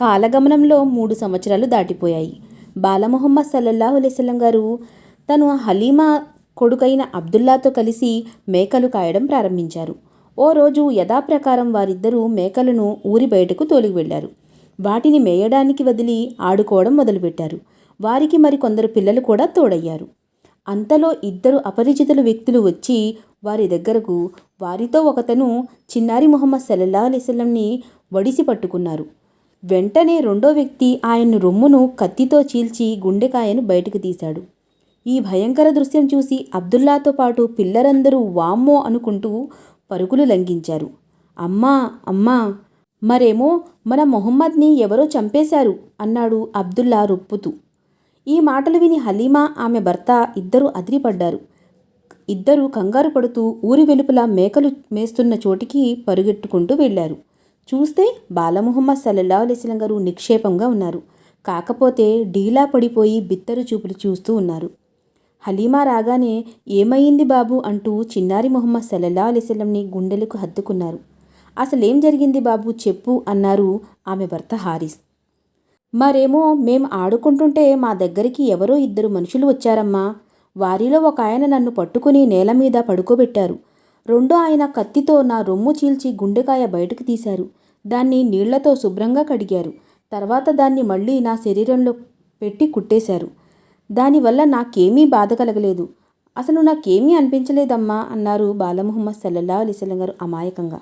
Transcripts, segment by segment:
కాలగమనంలో మూడు సంవత్సరాలు దాటిపోయాయి. బాలముహమ్మద్ సల్లల్లాహు అలైస్లం గారు తను హలీమా కొడుకైన అబ్దుల్లాతో కలిసి మేకలు కాయడం ప్రారంభించారు. ఓ రోజు యథాప్రకారం వారిద్దరూ మేకలను ఊరి బయటకు తోలికి వెళ్ళారు. వాటిని మేయడానికి వదిలి ఆడుకోవడం మొదలుపెట్టారు. వారికి మరి కొందరు పిల్లలు కూడా తోడయ్యారు. అంతలో ఇద్దరు అపరిచితుల వ్యక్తులు వచ్చి వారి దగ్గరకు వారితో ఒకతను చిన్నారి ముహమ్మద్ సల్లల్లా అలైస్లంని వడిసి పట్టుకున్నారు. వెంటనే రెండో వ్యక్తి ఆయన రొమ్మును కత్తితో చీల్చి గుండెకాయను బయటకు తీశాడు. ఈ భయంకర దృశ్యం చూసి అబ్దుల్లాతో పాటు పిల్లరందరూ వామ్మో అనుకుంటూ పరుగులు లంఘించారు. అమ్మా అమ్మా మరేమో మన మొహమ్మద్ని ఎవరో చంపేశారు అన్నాడు అబ్దుల్లా రొప్పుతూ. ఈ మాటలు విని హలీమా ఆమె భర్త ఇద్దరు అదిరిపడ్డారు. ఇద్దరు కంగారు పడుతూ ఊరి వెలుపల మేకలు మేస్తున్న చోటికి పరుగెట్టుకుంటూ వెళ్ళారు. చూస్తే బాలముహమ్మద్ సల్లల్లా అలీస్లం గారు నిక్షేపంగా ఉన్నారు. కాకపోతే డీలా పడిపోయి బిత్తరు చూపులు చూస్తూ ఉన్నారు. హలీమా రాగానే ఏమయ్యింది బాబు? అంటూ చిన్నారి మొహమ్మద్ సల్లల్లా అలీస్లంని గుండెలకు హత్తుకున్నారు. అసలేం జరిగింది బాబు? చెప్పు అన్నారు ఆమె భర్త హారిస్. మరేమో మేం ఆడుకుంటుంటే మా దగ్గరికి ఎవరో ఇద్దరు మనుషులు వచ్చారమ్మా. వారిలో ఒక ఆయన నన్ను పట్టుకుని నేల మీద పడుకోబెట్టారు. రెండో ఆయన కత్తితో నా రొమ్ము చీల్చి గుండెకాయ బయటకు తీశారు. దాన్ని నీళ్ళతో శుభ్రంగా కడిగారు. తర్వాత దాన్ని మళ్ళీ నా శరీరంలో పెట్టి కుట్టేశారు. దానివల్ల నాకేమీ బాధ కలగలేదు. అసలు నాకేమీ అనిపించలేదమ్మా అన్నారు బాలముహమ్మద్ సల్లల్లా అలీసలం గారు అమాయకంగా.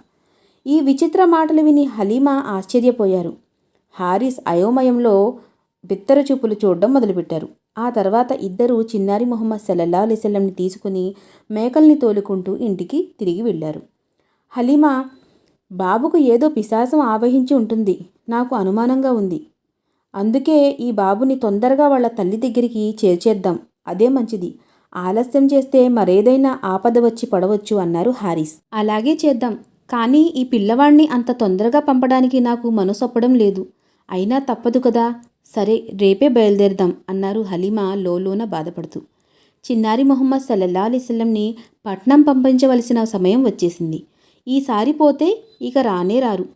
ఈ విచిత్ర మాటలు విని హలీమా ఆశ్చర్యపోయారు. హారిస్ అయోమయంలో బిత్తర చూపులు చూడడం మొదలుపెట్టారు. ఆ తర్వాత ఇద్దరు చిన్నారి మొహమ్మద్ సల్లల్లా అలీసల్లంని తీసుకుని మేకల్ని తోలుకుంటూ ఇంటికి తిరిగి వెళ్ళారు. హలీమా బాబుకు ఏదో పిశాసం ఆవహించి ఉంటుంది. నాకు అనుమానంగా ఉంది. అందుకే ఈ బాబుని తొందరగా వాళ్ళ తల్లి దగ్గరికి చేర్చేద్దాం. అదే మంచిది. ఆలస్యం చేస్తే మరేదైనా ఆపద వచ్చి పడవచ్చు అన్నారు హారిస్. అలాగే చేద్దాం. కానీ ఈ పిల్లవాణ్ణి అంత తొందరగా పంపడానికి నాకు మనసొప్పడం లేదు. అయినా తప్పదు కదా. సరే రేపే బయలుదేరదాం అన్నారు హలీమా లోలోన బాధపడుతూ. చిన్నారి మొహమ్మద్ సల్లల్లా అలీస్లంని పట్నం పంపించవలసిన సమయం వచ్చేసింది. ఈసారి పోతే ఇక రానే రారు.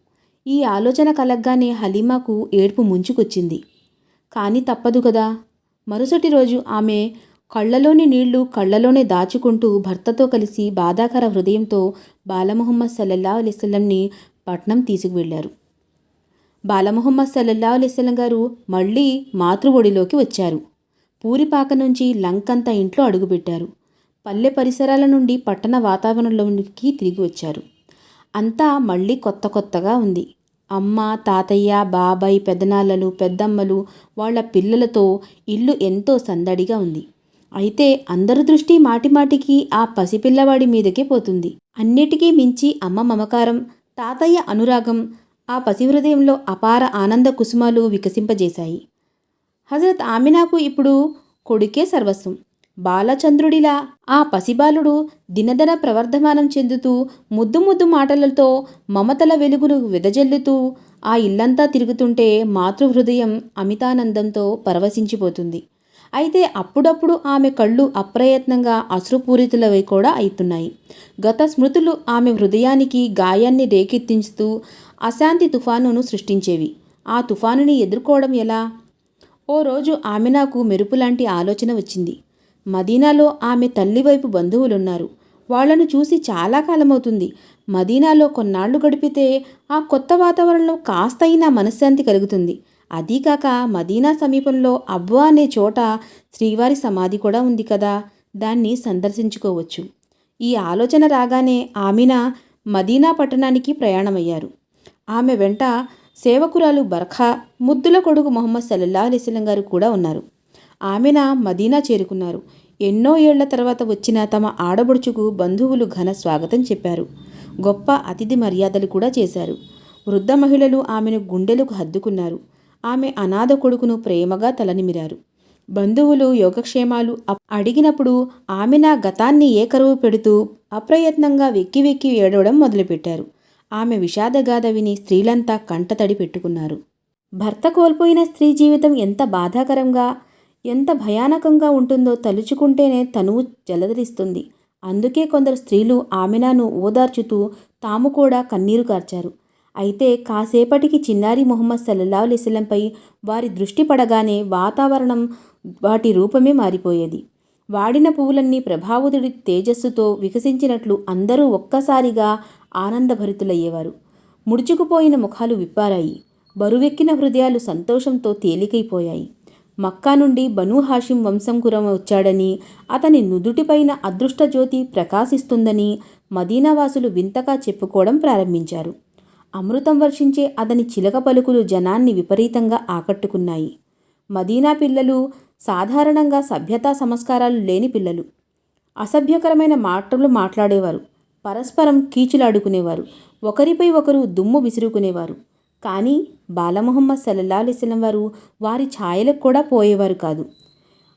ఈ ఆలోచన కలగ్గానే హలీమాకు ఏడుపు ముంచుకొచ్చింది. కానీ తప్పదు కదా. మరుసటి రోజు ఆమె కళ్ళలోని నీళ్ళు కళ్ళలోనే దాచుకుంటూ భర్తతో కలిసి బాధాకర హృదయంతో బాలమొహమ్మద్ సల్లల్లా అలీసల్లంని పట్నం తీసుకువెళ్ళారు. బాలమొహమ్మద్ సల్లల్లా అలీసల్లం గారు మళ్ళీ మాతృఒడిలోకి వచ్చారు. పూరిపాక నుంచి లంకంతా ఇంట్లో అడుగుపెట్టారు. పల్లె పరిసరాల నుండి పట్టణ వాతావరణంలోకి తిరిగి వచ్చారు. అంతా మళ్ళీ కొత్త కొత్తగా ఉంది. అమ్మ తాతయ్య బాబాయ్ పెదనాన్నలు పెద్దమ్మలు వాళ్ళ పిల్లలతో ఇల్లు ఎంతో సందడిగా ఉంది. అయితే అందరి దృష్టి మాటిమాటికి ఆ పసిపిల్లవాడి మీదకే పోతుంది. అన్నిటికీ మించి అమ్మ మమకారం తాతయ్య అనురాగం ఆ పసి హృదయంలో అపార ఆనంద కుసుమాలు వికసింపజేశాయి. హజరత్ ఆమినాకు ఇప్పుడు కొడుకే సర్వస్వం. బాలచంద్రుడిలా. ఆ పసిబాలుడు దినదన ప్రవర్ధమానం చెందుతూ ముద్దు ముద్దు మాటలతో మమతల వెలుగును వెదజల్లుతూ ఆ ఇల్లంతా తిరుగుతుంటే మాతృహృదయం అమితానందంతో పరవశించిపోతుంది. అయితే అప్పుడప్పుడు ఆమె కళ్ళు అప్రయత్నంగా అశ్రుపూరితులవి కూడా అవుతున్నాయి గత స్మృతులు ఆమె హృదయానికి గాయాన్ని రేకెత్తించుతూ అశాంతి తుఫానును సృష్టించేవి. ఆ తుఫానుని ఎదుర్కోవడం ఎలా? ఓ రోజు ఆమె నాకు మెరుపులాంటి ఆలోచన వచ్చింది. మదీనాలో ఆమె తల్లి వైపు బంధువులున్నారు. వాళ్ళను చూసి చాలా కాలమవుతుంది. మదీనాలో కొన్నాళ్ళు గడిపితే ఆ కొత్త వాతావరణంలో కాస్తైనా మనశ్శాంతి కలుగుతుంది. అదీకాక మదీనా సమీపంలో అబ్బా అనే చోట శ్రీవారి సమాధి కూడా ఉంది కదా? దాన్ని సందర్శించుకోవచ్చు. ఈ ఆలోచన రాగానే ఆమెన మదీనా పట్టణానికి ప్రయాణమయ్యారు. ఆమె వెంట సేవకురాలు బర్ఖా ముద్దుల కొడుకు మొహమ్మద్ సల్లల్లా అలీస్లం గారు కూడా ఉన్నారు. ఆమెన మదీనా చేరుకున్నారు. ఎన్నో ఏళ్ళ తర్వాత వచ్చిన తమ ఆడబడుచుకు బంధువులు ఘన స్వాగతం చెప్పారు. గొప్ప అతిథి మర్యాదలు కూడా చేశారు. వృద్ధ మహిళలు ఆమెను గుండెలకు హద్దుకున్నారు. ఆమె అనాథ కొడుకును ప్రేమగా తలనిమిరారు. బంధువులు యోగక్షేమాలు అడిగినప్పుడు ఆమె నా గతాన్ని ఏకరువు పెడుతూ అప్రయత్నంగా వెక్కి వెక్కి ఏడవడం మొదలుపెట్టారు. ఆమె విషాదగాథ విని స్త్రీలంతా కంటతడి పెట్టుకున్నారు. భర్త కోల్పోయిన స్త్రీ జీవితం ఎంత బాధాకరంగా! ఎంత భయానకంగా ఉంటుందో తలుచుకుంటేనే తనువు జలదరిస్తుంది. అందుకే కొందరు స్త్రీలు ఆమెనాను ఓదార్చుతూ తాము కూడా కన్నీరు కార్చారు. అయితే కాసేపటికి చిన్నారి మొహమ్మద్ సల్లల్లా అలిస్లంపై వారి దృష్టి పడగానే వాతావరణం వాటి రూపమే మారిపోయేది. వాడిన పువ్వులన్నీ ప్రభావుతుడి తేజస్సుతో వికసించినట్లు అందరూ ఒక్కసారిగా ఆనందభరితులయ్యేవారు. ముడుచుకుపోయిన ముఖాలు విప్పారాయి. బరువెక్కిన హృదయాలు సంతోషంతో తేలికైపోయాయి. మక్కా నుండి బనూ హాషిం వంశం గురం వచ్చాడని అతని నుదుటిపైన అదృష్టజ్యోతి ప్రకాశిస్తుందని మదీనావాసులు వింతగా చెప్పుకోవడం ప్రారంభించారు. అమృతం వర్షించే అతని చిలక పలుకులు జనాన్ని విపరీతంగా ఆకట్టుకున్నాయి. మదీనా పిల్లలు సాధారణంగా సభ్యతా సంస్కారాలు లేని పిల్లలు. అసభ్యకరమైన మాటలు మాట్లాడేవారు. పరస్పరం కీచులాడుకునేవారు. ఒకరిపై ఒకరు దుమ్ము విసురుకునేవారు. కానీ బాలమొహమ్మద్ సల్లల్లా అలిస్లం వారు వారి ఛాయలకు కూడా పోయేవారు కాదు.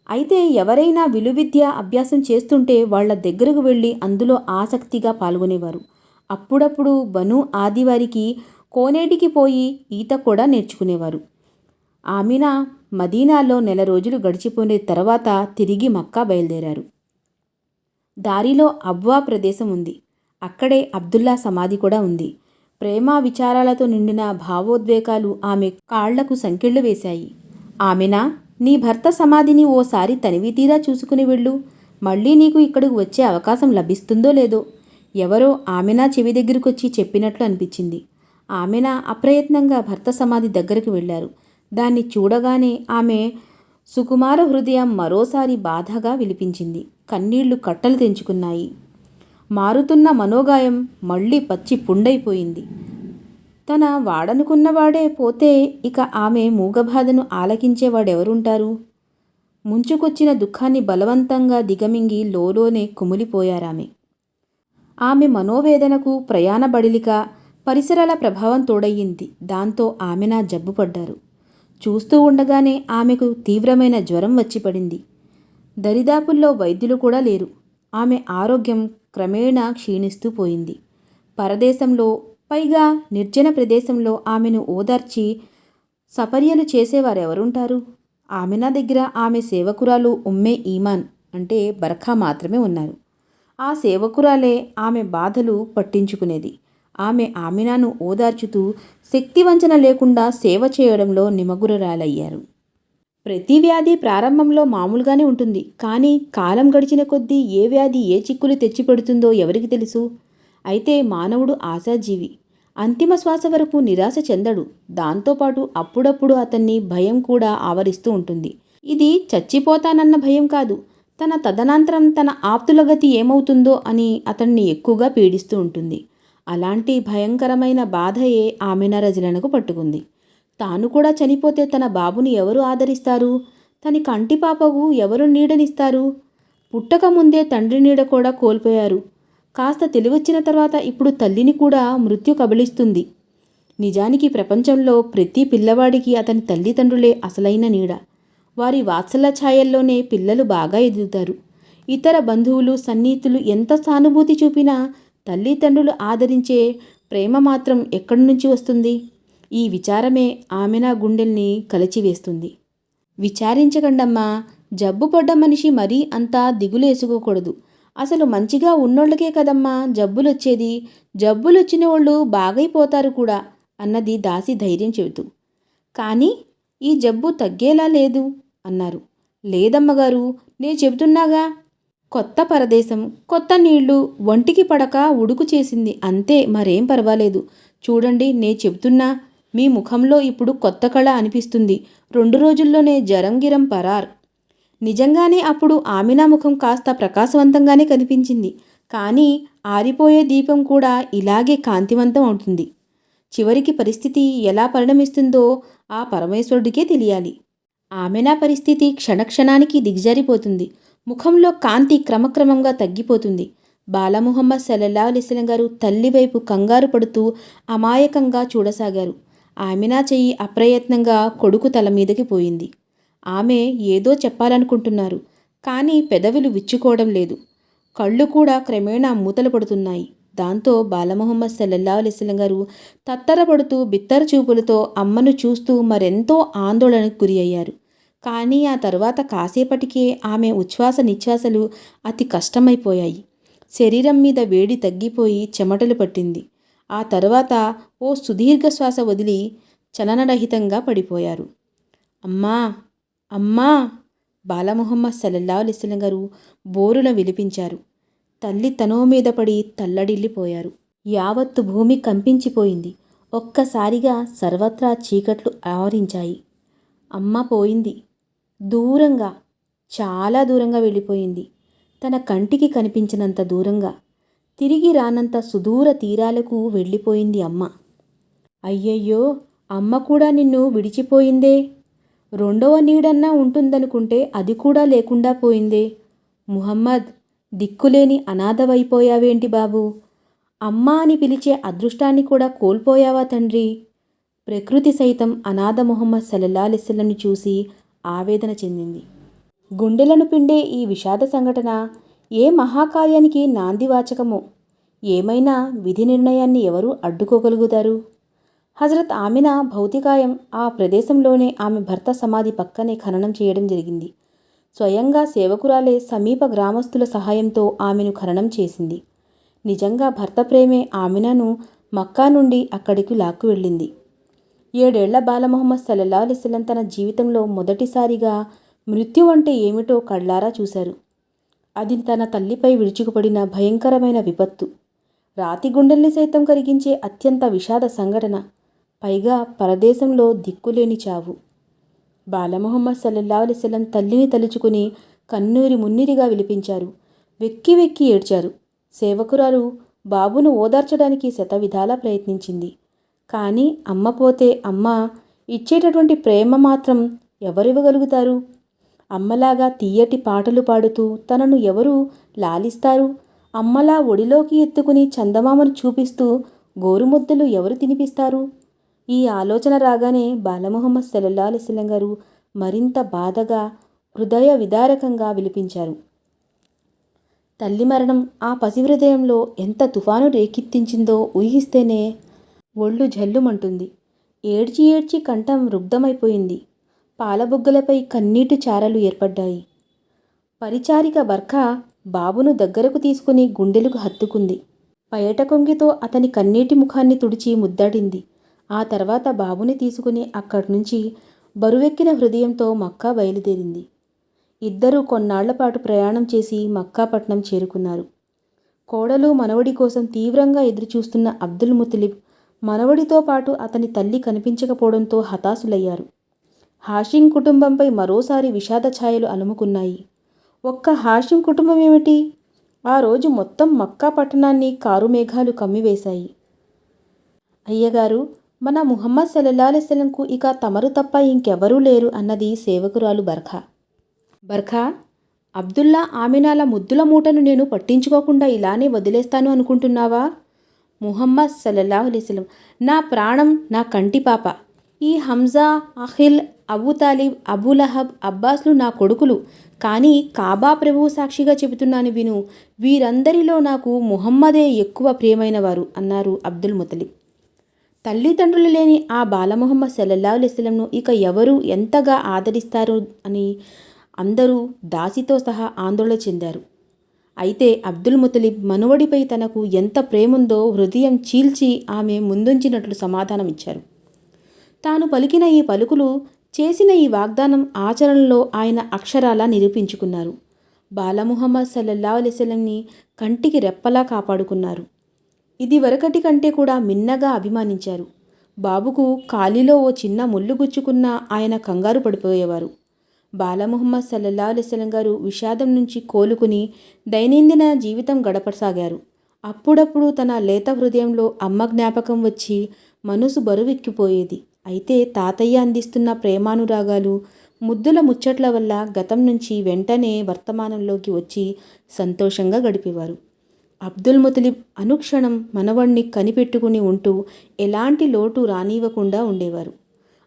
అయితే ఎవరైనా విలువిద్య అభ్యాసం చేస్తుంటే వాళ్ళ దగ్గరకు వెళ్ళి అందులో ఆసక్తిగా పాల్గొనేవారు. అప్పుడప్పుడు బను ఆదివారికి కోనేటికి పోయి ఈత కూడా నేర్చుకునేవారు. ఆమెన మదీనాలో నెల రోజులు గడిచిపోయిన తర్వాత తిరిగి మక్కా బయలుదేరారు. దారిలో అబ్వా ప్రదేశం ఉంది. అక్కడే అబ్దుల్లా సమాధి కూడా ఉంది. ప్రేమ విచారాలతో నిండిన భావోద్వేగాలు ఆమె కాళ్ళకు సంకెళ్ళు వేశాయి. ఆమెనా? నీ భర్త సమాధిని ఓసారి తనివి తీరా చూసుకుని వెళ్ళు. మళ్ళీ నీకు ఇక్కడికి వచ్చే అవకాశం లభిస్తుందో లేదో. ఎవరో ఆమెనా చెవి దగ్గరికొచ్చి చెప్పినట్లు అనిపించింది. ఆమెనా అప్రయత్నంగా భర్త సమాధి దగ్గరికి వెళ్ళారు. దాన్ని చూడగానే ఆమె సుకుమార హృదయం మరోసారి బాధగా విలిపించింది. కన్నీళ్ళు కట్టలు తెంచుకున్నాయి. మారుతున్న మనోగాయం మళ్ళీ పచ్చి పుండైపోయింది. తన వాడనుకున్నవాడే పోతే ఇక ఆమె మూగబాధను ఆలకించేవాడెవరుంటారు? ముంచుకొచ్చిన దుఃఖాన్ని బలవంతంగా దిగమింగి లోలోనే కుమిలిపోయారామె. ఆమె మనోవేదనకు ప్రయాణ బడిలిక పరిసరాల ప్రభావం తోడయ్యింది దాంతో ఆమె నా జబ్బుపడ్డారు చూస్తూ ఉండగానే ఆమెకు తీవ్రమైన జ్వరం వచ్చిపడింది దరిదాపుల్లో వైద్యులు కూడా లేరు. ఆమె ఆరోగ్యం క్రమేణా క్షీణిస్తూ పోయింది. పరదేశంలో పైగా నిర్జన ప్రదేశంలో ఆమెను ఓదార్చి సపర్యలు చేసేవారెవరుంటారు? ఆమెనా దగ్గర ఆమె సేవకురాలు ఉమ్మే ఈమాన్ అంటే బర్ఖా మాత్రమే ఉన్నారు. ఆ సేవకురాలే ఆమె బాధలు పట్టించుకునేది. ఆమె ఆమెనాను ఓదార్చుతూ శక్తివంచన లేకుండా సేవ చేయడంలో నిమగురరాలయ్యారు ప్రతి వ్యాధి ప్రారంభంలో మామూలుగానే ఉంటుంది. కానీ కాలం గడిచిన కొద్దీ ఏ వ్యాధి ఏ చిక్కులు తెచ్చిపెడుతుందో ఎవరికి తెలుసు? అయితే మానవుడు ఆశాజీవి. అంతిమ శ్వాస వరకు నిరాశ చెందడు. దాంతోపాటు అప్పుడప్పుడు అతన్ని భయం కూడా ఆవరిస్తూ ఉంటుంది. ఇది చచ్చిపోతానన్న భయం కాదు. తన తదనంతరం తన ఆప్తుల గతి ఏమవుతుందో అని అతన్ని ఎక్కువగా పీడిస్తూ ఉంటుంది. అలాంటి భయంకరమైన బాధయే ఆమెన రజలనకు పట్టుకుంది. తాను కూడా చనిపోతే తన బాబుని ఎవరు ఆదరిస్తారు? తన కంటి పాపకు ఎవరు నీడనిస్తారు? పుట్టక ముందే తండ్రి నీడ కూడా కోల్పోయారు. కాస్త తెలివొచ్చిన తర్వాత ఇప్పుడు తల్లిని కూడా మృత్యు కబళిస్తుంది. నిజానికి ప్రపంచంలో ప్రతి పిల్లవాడికి అతని తల్లిదండ్రులే అసలైన నీడ. వారి వాత్సల ఛాయల్లోనే పిల్లలు బాగా ఎదుగుతారు. ఇతర బంధువులు సన్నిహితులు ఎంత సానుభూతి చూపినా తల్లిదండ్రులు ఆదరించే ప్రేమ మాత్రం ఎక్కడి నుంచి వస్తుంది? ఈ విచారమే ఆమెనా గుండెల్ని కలిచివేస్తుంది. విచారించకండమ్మా జబ్బు పడ్డ మనిషి మరీ అంతా దిగులేసుకోకూడదు. అసలు మంచిగా ఉన్నోళ్ళకే కదమ్మా జబ్బులొచ్చేది. జబ్బులొచ్చిన వాళ్ళు బాగైపోతారు కూడా అన్నది దాసి ధైర్యం చెబుతూ. కానీ ఈ జబ్బు తగ్గేలా లేదు అన్నారు. లేదమ్మగారు నేను చెబుతున్నాగా కొత్త పరదేశం కొత్త నీళ్ళు ఒంటికి పడక ఉడుకు చేసింది అంతే మరేం పర్వాలేదు. చూడండి నే చెబుతున్నా మీ ముఖంలో ఇప్పుడు కొత్త కళ అనిపిస్తుంది. రెండు రోజుల్లోనే జరంగిరం పరార్. నిజంగానే అప్పుడు ఆమినా ముఖం కాస్త ప్రకాశవంతంగానే కనిపించింది. కానీ ఆరిపోయే దీపం కూడా ఇలాగే కాంతివంతం అవుతుంది. చివరికి పరిస్థితి ఎలా పరిణమిస్తుందో ఆ పరమేశ్వరుడికే తెలియాలి. ఆమెనా పరిస్థితి క్షణక్షణానికి దిగజారిపోతుంది. ముఖంలో కాంతి క్రమక్రమంగా తగ్గిపోతుంది. బాలముహమ్మద్ సల్లల్లా అలిస్లం గారు తల్లి వైపు కంగారు పడుతూ అమాయకంగా చూడసాగారు. ఆమెనా చెయ్యి అప్రయత్నంగా కొడుకు తల మీదకి పోయింది. ఆమె ఏదో చెప్పాలనుకుంటున్నారు కానీ పెదవులు విచ్చుకోవడం లేదు. కళ్ళు కూడా క్రమేణా మూతలు పడుతున్నాయి. దాంతో బాలమొహమ్మద్ సల్లల్లా అలిస్లం గారు తత్తరపడుతూ బిత్తర చూపులతో అమ్మను చూస్తూ మరెంతో ఆందోళనకు గురి అయ్యారు కానీ ఆ తర్వాత కాసేపటికే ఆమె ఉచ్ఛ్వాస నిశ్వాసలు అతి కష్టమైపోయాయి. శరీరం మీద వేడి తగ్గిపోయి చెమటలు పట్టింది. ఆ తర్వాత ఓ సుదీర్ఘ శ్వాస వదిలి చలనరహితంగా పడిపోయారు. అమ్మా! అమ్మా! బాలముహమ్మద్ సల్లల్లా అలిస్లం గారు బోరున విలిపించారు. తల్లి తనో మీద పడి తల్లడిల్లిపోయారు. యావత్తు భూమి కంపించిపోయింది. ఒక్కసారిగా సర్వత్రా చీకట్లు ఆవరించాయి. అమ్మ పోయింది. దూరంగా చాలా దూరంగా వెళ్ళిపోయింది. తన కంటికి కనిపించినంత దూరంగా తిరిగి రానంత సుదూర తీరాలకు వెళ్ళిపోయింది అమ్మ. అయ్యయ్యో అమ్మ కూడా నిన్ను విడిచిపోయిందే? రెండవ నీడన్నా ఉంటుందనుకుంటే అది కూడా లేకుండా పోయిందే. ముహమ్మద్ దిక్కులేని అనాథవైపోయావేంటి బాబు? అమ్మ అని పిలిచే అదృష్టాన్ని కూడా కోల్పోయావా తండ్రి? ప్రకృతి సైతం అనాథ ముహమ్మద్ సల్లల్లాలిస్లంని చూసి ఆవేదన చెందింది. గుండెలను పిండే ఈ విషాద సంఘటన ఏ మహాకార్యానికి నాందివాచకమో ఏమైనా విధి నిర్ణయాన్ని ఎవరు అడ్డుకోగలుగుతారు? హజరత్ ఆమెన భౌతికాయం ఆ ప్రదేశంలోనే ఆమె భర్త సమాధి పక్కనే ఖననం చేయడం జరిగింది. స్వయంగా సేవకురాలే సమీప గ్రామస్తుల సహాయంతో ఆమెను ఖననం చేసింది. నిజంగా భర్త ప్రేమే ఆమెనను మక్కా నుండి అక్కడికి లాక్కు వెళ్ళింది. ఏడేళ్ళ బాలమొహమ్మద్ సల్లల్లా అలిస్లం తన జీవితంలో మొదటిసారిగా మృత్యు అంటే ఏమిటో కళ్ళారా చూశారు. అది తన తల్లిపై విరుచుకుపడిన భయంకరమైన విపత్తు. రాతి గుండెల్ని సైతం కరిగించే అత్యంత విషాద సంఘటన. పైగా పరదేశంలో దిక్కులేని చావు. బాలమొహమ్మద్ సల్లల్లా అలిసలం తల్లిని తలుచుకుని కన్నూరి మున్నీరిగా విలిపించారు. వెక్కి వెక్కి ఏడ్చారు. సేవకురాలు బాబును ఓదార్చడానికి శతవిధాలా ప్రయత్నించింది. కానీ అమ్మ పోతే అమ్మ ఇచ్చేటటువంటి ప్రేమ మాత్రం ఎవరివ్వగలుగుతారు? అమ్మలాగా తీయటి పాటలు పాడుతూ తనను ఎవరు లాలిస్తారు? అమ్మలా ఒడిలోకి ఎత్తుకుని చందమామను చూపిస్తూ గోరుముద్దలు ఎవరు తినిపిస్తారు? ఈ ఆలోచన రాగానే బాలముహమ్మద్ సల్లల్లా అలిస్లం గారు మరింత బాధగా హృదయ విదారకంగా విలిపించారు. తల్లి మరణం ఆ పసిహృదయంలో ఎంత తుఫాను రేకెత్తించిందో ఊహిస్తేనే ఒళ్ళు జల్లుమంటుంది. ఏడ్చి ఏడ్చి కంఠం రుగ్ధమైపోయింది. పాలబుగ్గలపై కన్నీటి చారలు ఏర్పడ్డాయి. పరిచారిక బర్ఖ బాబును దగ్గరకు తీసుకుని గుండెలకు హత్తుకుంది. పయట కొంగితో అతని కన్నీటి ముఖాన్ని తుడిచి ముద్దాడింది. ఆ తర్వాత బాబుని తీసుకుని అక్కడి నుంచి బరువెక్కిన హృదయంతో మక్కా బయలుదేరింది. ఇద్దరూ కొన్నాళ్ళపాటు ప్రయాణం చేసి మక్కాపట్నం చేరుకున్నారు. కోడలు మనవడి కోసం తీవ్రంగా ఎదురుచూస్తున్న అబ్దుల్ ముతలిబ్ మనవడితో పాటు అతని తల్లి కనిపించకపోవడంతో హతాశులయ్యారు. హాషిం కుటుంబంపై మరోసారి విషాద ఛాయలు అలుముకున్నాయి. ఒక్క హాషిం కుటుంబం ఏమిటి? ఆ రోజు మొత్తం మక్కా పట్టణాన్ని కారు మేఘాలు కమ్మివేశాయి. అయ్యగారు మన ముహమ్మద్ సల్లల్లా ఇక తమరు తప్ప ఇంకెవరూ లేరు అన్నది సేవకురాలు బర్ఖా. బర్ఖా అబ్దుల్లా ఆమినాల ముద్దుల మూటను నేను పట్టించుకోకుండా ఇలానే వదిలేస్తాను అనుకుంటున్నావా? ముహమ్మద్ సల్లల్లాహులేస్లం నా ప్రాణం నా కంటి పాప. ఈ హంజా అఖిల్ అబూతాలిబ్ అబూలహబ్ అబ్బాస్లు నా కొడుకులు. కానీ కాబా ప్రభువు సాక్షిగా చెబుతున్నాను విను వీరందరిలో నాకు ముహమ్మదే ఎక్కువ ప్రియమైనవారు అన్నారు అబ్దుల్ ముతలిబ్. తల్లిదండ్రులు లేని ఆ బాలముహమ్మద్ సల్లల్లా అలైస్లంను ఇక ఎవరు ఎంతగా ఆదరిస్తారు అని అందరూ దాసితో సహా ఆందోళన చెందారు. అయితే అబ్దుల్ ముతలిబ్ మనువడిపై తనకు ఎంత ప్రేముందో హృదయం చీల్చి ఆమె ముందుంచినట్లు సమాధానమిచ్చారు. తాను పలికిన ఈ పలుకులు చేసిన ఈ వాగ్దానం ఆచరణలో ఆయన అక్షరాలా నిరూపించుకున్నారు. బాలముహమ్మద్ సల్లల్లా అలైస్లంని కంటికి రెప్పలా కాపాడుకున్నారు. ఇది వరకటి కంటే కూడా మిన్నగా అభిమానించారు. బాబుకు కాలిలో ఓ చిన్న ముళ్ళు గుచ్చుకున్న ఆయన కంగారు పడిపోయేవారు. బాలముహమ్మద్ సల్లల్లా అలైస్లం గారు విషాదం నుంచి కోలుకుని దైనందిన జీవితం గడపసాగారు. అప్పుడప్పుడు తన లేత హృదయంలో అమ్మ జ్ఞాపకం వచ్చి మనసు బరువెక్కిపోయేది. అయితే తాతయ్య అందిస్తున్న ప్రేమానురాగాలు ముద్దుల ముచ్చట్ల వల్ల గతం నుంచి వెంటనే వర్తమానంలోకి వచ్చి సంతోషంగా గడిపేవారు. అబ్దుల్ ముతలిబ్ అనుక్షణం మనవణ్ణి కనిపెట్టుకుని ఉంటూ ఎలాంటి లోటు రానివ్వకుండా ఉండేవారు.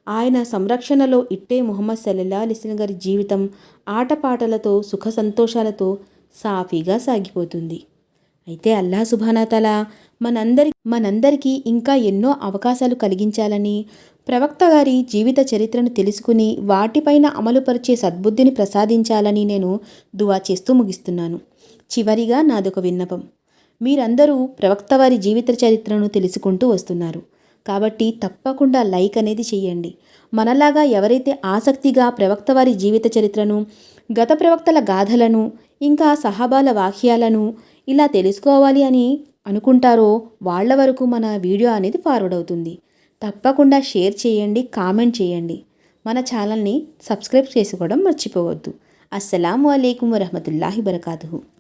ఆయన సంరక్షణలో ఇట్టే ముహమ్మద్ సల్లల్లా అలిస్లం గారి జీవితం ఆటపాటలతో సుఖ సంతోషాలతో సాఫీగా సాగిపోతుంది. అయితే అల్లా సుభానాతల మనందరి మనందరికీ ఇంకా ఎన్నో అవకాశాలు కలిగించాలని ప్రవక్త గారి జీవిత చరిత్రను తెలుసుకుని వాటిపైన అమలుపరిచే సద్బుద్ధిని ప్రసాదించాలని నేను దువా చేస్తూ ముగిస్తున్నాను. చివరిగా నాదొక విన్నపం. మీరందరూ ప్రవక్త వారి జీవిత చరిత్రను తెలుసుకుంటూ వస్తున్నారు. కాబట్టి తప్పకుండా లైక్ అనేది చేయండి. మనలాగా ఎవరైతే ఆసక్తిగా ప్రవక్త వారి జీవిత చరిత్రను గత ప్రవక్తల గాథలను ఇంకా సహాబాల వాక్యాలను ఇలా తెలుసుకోవాలి అని అనుకుంటారో వాళ్ళ వరకు మన వీడియో అనేది ఫార్వర్డ్ అవుతుంది. తప్పకుండా షేర్ చేయండి కామెంట్ చేయండి. మన ఛానల్ని సబ్స్క్రైబ్ చేసుకోవడం మర్చిపోవద్దు. అస్సలం అయికం వరహమతుల్లాహి వరకాతుహు.